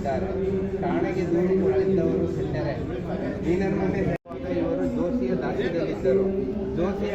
ಕೊಟ್ಟಿದ್ದಾರೆ ಠಾಣೆಗೆ ದೂರು ಕೊಟ್ಟಿದ್ದವರು ಸಿಟ್ಟರೆ ಮೀನರ್ಮನೆ ಇವರು ಜೋಶಿಯ ದಾಸ್ಯದಲ್ಲಿದ್ದರು ಜೋಶಿ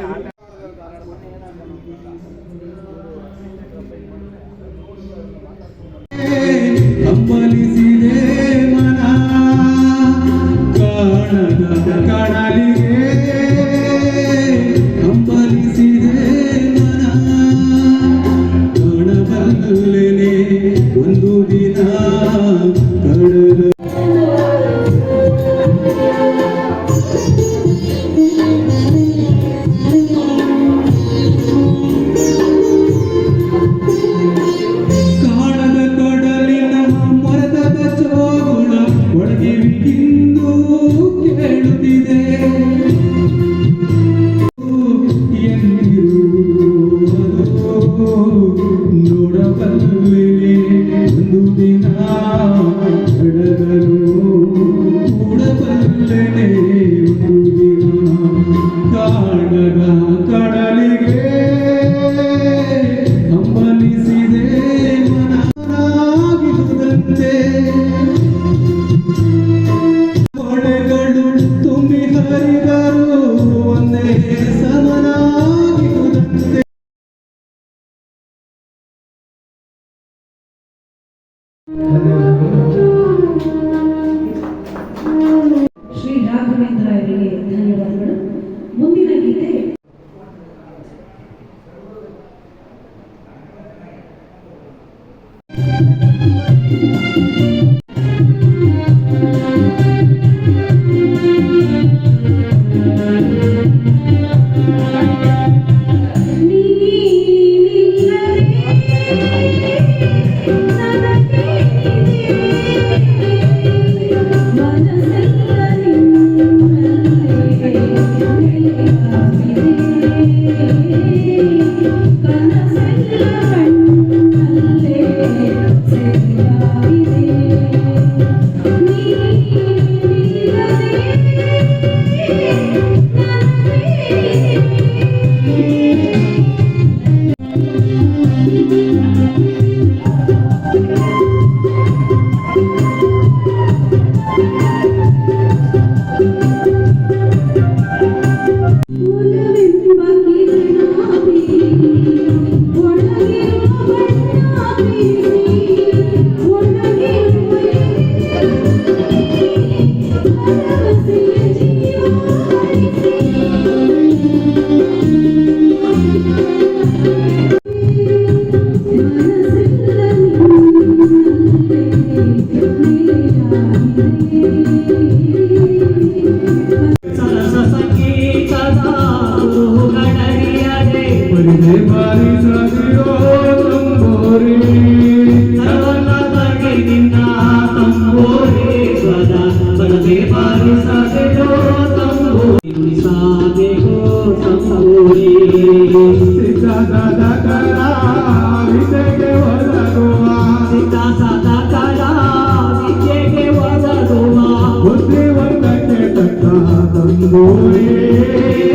തന്നോരേ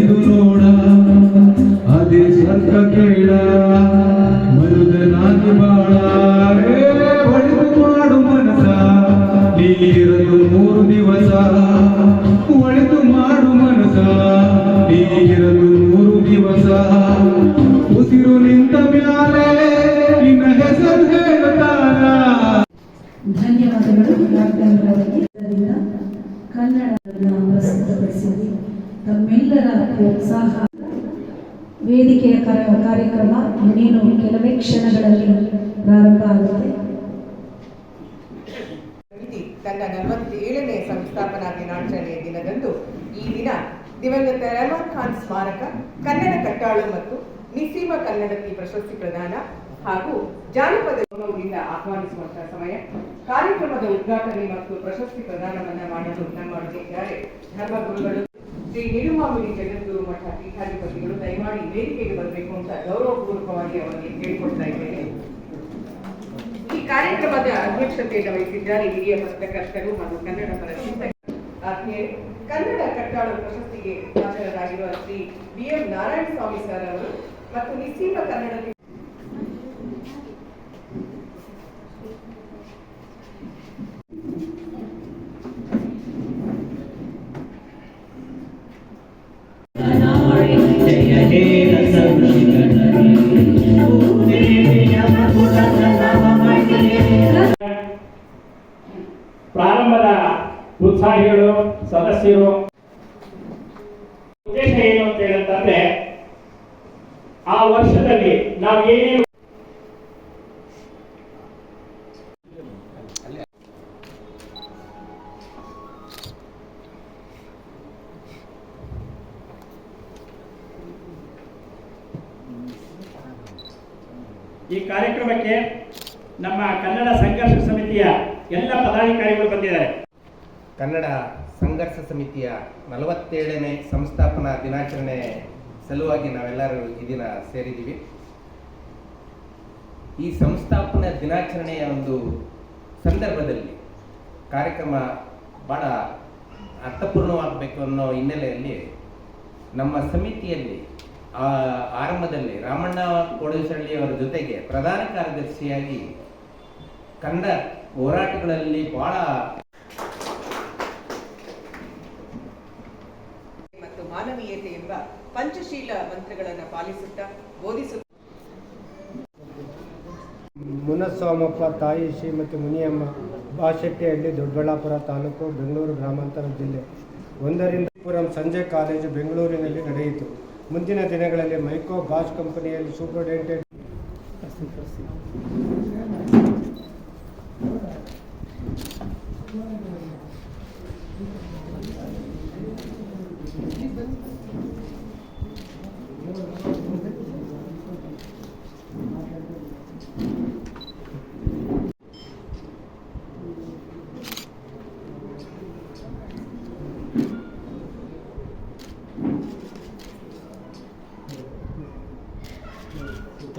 ಎದ್ದು ನೋಡ ಅದೇ ಸ್ವರ್ಗ ಕೇಳ, ಮರುದ ನಾಗಿ ಬಾಳ. ಬಡಿದು ಮಾಡು ಮನಸ ನೀರಲು ಮೂರು ದಿವಸ. ಒಳಿತು ಮಾಡು ಮನಸ ನೀರಲು ಮೂರು ದಿವಸ. ಉಸಿರು ನಿಂತ ಮ್ಯಾಲೆ ನಿನ್ನ ಹೆಸರು ಹೇಳುತ್ತಾರ ಧನ್ಯವಾದಗಳು ತಮ್ಮೆಲ್ಲರ ಪ್ರೋತ್ಸಾಹ, ವೇದಿಕೆಯ ಕಾರ್ಯಕ್ರಮ ಇನ್ನೇನು ಕೆಲವೇ ಕ್ಷಣಗಳಲ್ಲಿ ಪ್ರಾರಂಭ ಆಗುತ್ತೆ. ತನ್ನ ನಲವತ್ತೇಳನೇ ಸಂಸ್ಥಾಪನಾ ದಿನಾಚರಣೆಯ ದಿನದಂದು ಈ ದಿನ ದಿವಂಗತ ರೆಹಮಾನ್ ಖಾನ್ ಸ್ಮಾರಕ, ಕನ್ನಡ ಕಟ್ಟಾಳು ಮತ್ತು ನಿಸೀಮ ಕನ್ನಡತಿ ಪ್ರಶಸ್ತಿ ಪ್ರದಾನ ಹಾಗೂ ಜಾನಪದ ಗೌರವದಿಂದ ಆಹ್ವಾನಿಸುವಂತಹ ಸಮಯ. ಕಾರ್ಯಕ್ರಮದ ಉದ್ಘಾಟನೆ ಮತ್ತು ಪ್ರಶಸ್ತಿ ಪ್ರದಾನವನ್ನ ಮಾಡಲು ನಮ್ಮ ಧರ್ಮಗುರುಗಳು. ಶ್ರೀ ನಿರುಮಾಮುನಿ ಜಗದ್ಗುರು ಮಠ ಪೀಠಾಧಿಪತಿಗಳು ದಯಮಾಡಿ ವೇದಿಕೆಗೆ ಬರಬೇಕು ಅಂತ ಗೌರವಪೂರ್ವಕವಾಗಿ ಅವರಿಗೆ ಕೇಳಿಕೊಡ್ತಾ ಇದ್ದೇನೆ. ಈ ಕಾರ್ಯಕ್ರಮದ ಅಧ್ಯಕ್ಷತೆಯನ್ನು ವಹಿಸಿದ್ದಾರೆ ಹಿರಿಯ ಪತ್ರಕರ್ತರು ಹಾಗೂ ಕನ್ನಡ ಪರ ಚಿಂತಕ ಕನ್ನಡ ಕಟ್ಟಾಳ ಪ್ರಶಸ್ತಿಗೆ ಭಾಜನರಾಗಿರುವ Shri B M Narayanaswamy sir ಅವರು ಮತ್ತು ನಿಸ್ಸೀಮ ಕನ್ನಡ ಸದಸ್ಯರು. ಉದ್ದೇಶ ಏನು ಅಂತ ಹೇಳಂತಂದ್ರೆ ಆ ವರ್ಷದಲ್ಲಿ ನಾವು ಏನೇನು ಈ ಕಾರ್ಯಕ್ರಮಕ್ಕೆ ನಮ್ಮ ಕನ್ನಡ ಸಂಘರ್ಷ ಸಮಿತಿಯ ಎಲ್ಲ ಪದಾಧಿಕಾರಿಗಳು ಬಂದಿದ್ದಾರೆ. ಕನ್ನಡ ಸಂಘರ್ಷ ಸಮಿತಿಯ ನಲವತ್ತೇಳನೇ ಸಂಸ್ಥಾಪನಾ ದಿನಾಚರಣೆ ಸಲುವಾಗಿ ನಾವೆಲ್ಲರೂ ಈ ದಿನ ಸೇರಿದ್ದೀವಿ. ಈ ಸಂಸ್ಥಾಪನಾ ದಿನಾಚರಣೆಯ ಒಂದು ಸಂದರ್ಭದಲ್ಲಿ ಕಾರ್ಯಕ್ರಮ ಬಹಳ ಅರ್ಥಪೂರ್ಣವಾಗಬೇಕು ಅನ್ನೋ ಹಿನ್ನೆಲೆಯಲ್ಲಿ ನಮ್ಮ ಸಮಿತಿಯಲ್ಲಿ ಆ ಆರಂಭದಲ್ಲಿ ರಾಮಣ್ಣ ಕೋಡಿಸಳ್ಳಿಯವರ ಜೊತೆಗೆ ಪ್ರಧಾನ ಕಾರ್ಯದರ್ಶಿಯಾಗಿ ಕನ್ನಡ ಹೋರಾಟಗಳಲ್ಲಿ ಬಹಳ ಪಂಚಶೀಲ ಮಂತ್ರಗಳನ್ನು ಪಾಲಿಸುತ್ತಾ ಬೋಧಿಸುತ್ತಾ ಮುನಸ್ವಾಮಪ್ಪ ತಾಯಿ ಶ್ರೀಮತಿ ಮುನಿಯಮ್ಮ ಬಾಶೆಟ್ಟಿಹಳ್ಳಿ ದೊಡ್ಡಬಳ್ಳಾಪುರ ತಾಲೂಕು ಬೆಂಗಳೂರು ಗ್ರಾಮಾಂತರ ಜಿಲ್ಲೆ. ಒಂದರಿಂದ ಪುರಂ ಸಂಜೆ ಕಾಲೇಜು ಬೆಂಗಳೂರಿನಲ್ಲಿ ನಡೆಯಿತು. ಮುಂದಿನ ದಿನಗಳಲ್ಲಿ ಮೈಕೋ ಬಾಷ್ ಕಂಪನಿಯಲ್ಲಿ ಸೂಪರಿಂಟೆಂಡೆಂಟ್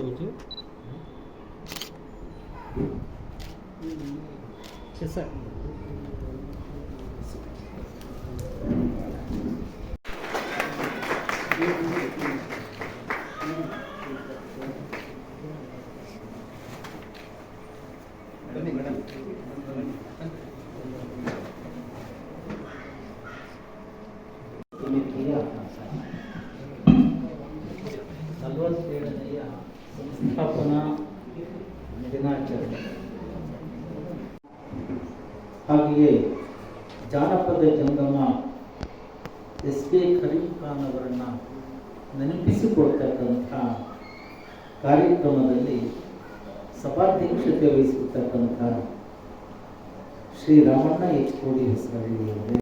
భక్తులకి సార్ ಹಾಗೆಯೇ ಜಾನಪದ ಜಂಗಮ ಎಸ್ ಕೆ ಕರೀಂ ನೆನಪಿಸಿಕೊಡ್ತಕ್ಕಂಥ ಕಾರ್ಯಕ್ರಮದಲ್ಲಿ ಸಭಾಧ್ಯಕ್ಷತೆ ವಹಿಸಿರ್ತಕ್ಕಂಥ ಶ್ರೀ ರಾಮಣ್ಣ ಎಚ್ ಕೋಡಿ ಹೆಸರಲ್ಲಿ